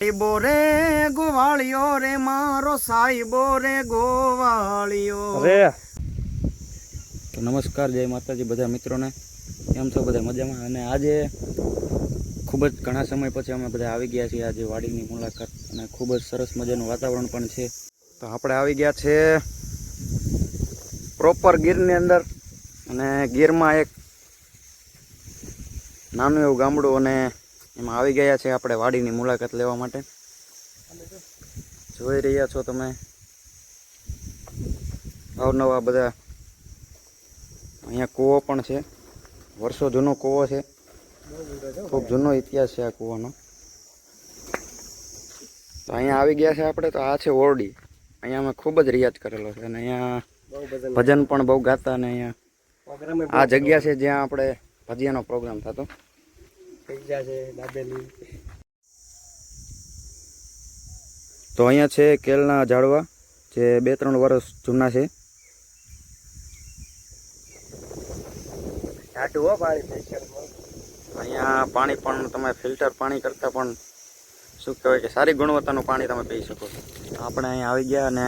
સાઈબો રે ગોવાળિયો રે, મારો સાઈબો રે ગોવાળિયો તો નમસ્કાર, જય માતાજી બધા મિત્રોને. કેમ છો બધા મજામાં? અને આજે ખૂબ જ ઘણા સમય પછી અમે બધા આવી ગયા છીએ આજે વાડીની મુલાકાત. અને ખૂબ જ સરસ મજાનું વાતાવરણ પણ છે. તો આપણે આવી ગયા છે પ્રોપર ગીરની અંદર. અને ગીરમાં એક નાનું એવું ગામડું અને એમાં આવી ગયા છે આપણે વાડીની મુલાકાત લેવા માટે. જોઈ રહ્યા છો તમે. અવનવા બધા અહીંયા કૂવો પણ છે. વર્ષો જૂનો કૂવો છે. ખૂબ જૂનો ઇતિહાસ છે આ કૂવાનો. તો અહીંયા આવી ગયા છે આપણે તો આ છે ઓરડી. અહીંયા અમે ખૂબ જ રિયાઝ કરેલો છે અને અહીંયા ભજન પણ બહુ ગાતા અને અહીંયા આ જગ્યા છે જ્યાં આપણે ભજીયાનો પ્રોગ્રામ થતો. તો અહીંયા છે કેળના ઝાડવા જે બે ત્રણ વર્ષ જૂના છે. અહીંયા પાણી પણ તમે ફિલ્ટર પાણી કરતાં પણ શું કહેવાય કે સારી ગુણવત્તાનું પાણી તમે પી શકો આપણે અહીંયા આવી ગયા અને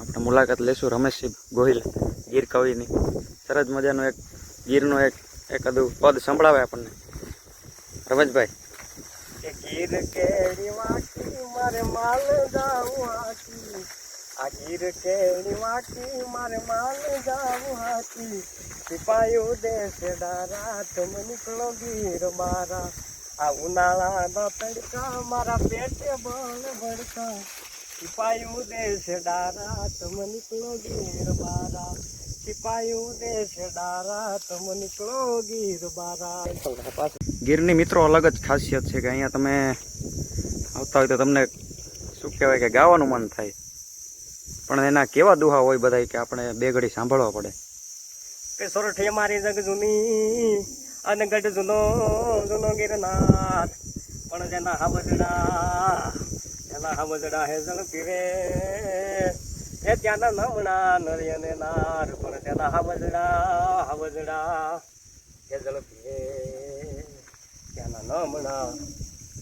આપણે મુલાકાત લેશું રમેશસિંહ ગોહિલ ગીર કવિની. સરસ મજાનું એક ગીરનું એક એકાદું પદ સંભળાવે આપણને. રમેશભાઈ ગીર કેરી વાટી મારે માલ જાવાતી આ ગીર કેરી વાટી મારે માલ જાવાતી સિપાયો દેશે ડારા તમે નીકળો ગીર મારા આ ઉનાળાના તડકા, મારા પેટે બળ ભડકા. સિપાયો દેશે ડારા તમે નીકળો ગીર મારા ગીરની મિત્રો અલગ જ ખાસિયત છે કે અહીંયા તમે આવતા હોય તો તમને શું કહેવાય કે ગાવાનું મન થાય. પણ એના કેવા દુહા હોય બધા કે આપણે બે ઘડી સાંભળવા પડે. કે સોરઠી મારી જગ જૂની અને ગઢ જૂનો જૂનો ગીરનાથ પણ જેના હાવજડા એના હાવજડા હે જળ પીરે એ ત્યાંના નમણા નરી અને નાર પણ ત્યાંના હાવજડા હાવજડા. એ પીરે ત્યાંના નમણા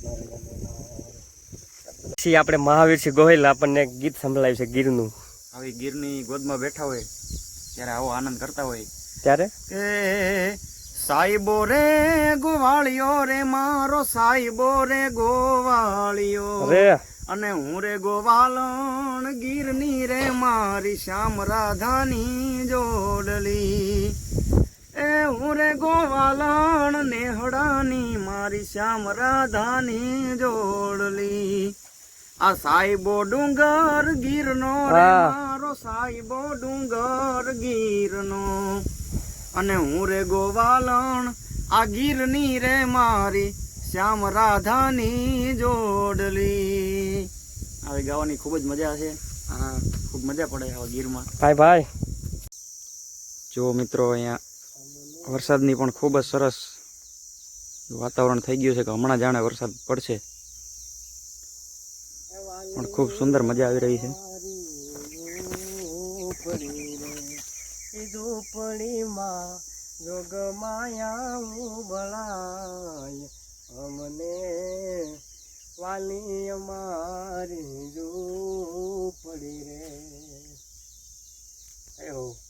નરી નાર. પછી આપણે મહાવીરસિંહ ગોહિલ આપણને ગીત સંભળાવ્યું છે ગીરનું. આવી ગીરની ગોદમાં બેઠા હોય ત્યારે આવો આનંદ કરતા હોય. ત્યારે? કે સાઈબો રે ગોવાળિયો રે મારો સાઈબો રે ગોવાળિયો. અરે. અને હું રે ગોવાલણ ગીરની રે મારી શ્યામ રાધાની જોડલી. એ હું રે ગોવાલણ નેહડાની મારી શ્યામ રાધાની જોડલી. આ સાઈબો ડુંગર ગીરનો રે મારો સાઈબો ડુંગર ગીરનો. અને હું રે ગોવાલણ આ ગીરની રે મારી શ્યામ રાધાની જોડલી. આવી ગાવાની ખૂબ જ મજા છે. આ ખૂબ મજા પડે આવા ગીરમાં. ભાઈ ભાઈ. જો મિત્રો અહીંયા વરસાદની પણ ખૂબ જ સરસ વાતાવરણ થઈ ગયું છે કે હમણાં જાણે વરસાદ પડશે. પણ ખૂબ સુંદર મજા આવી રહી છે. ઝૂંપડીમાં જોગ માયા બળાય. અમને વાલી અમારી ઝૂંપડી રે. એવું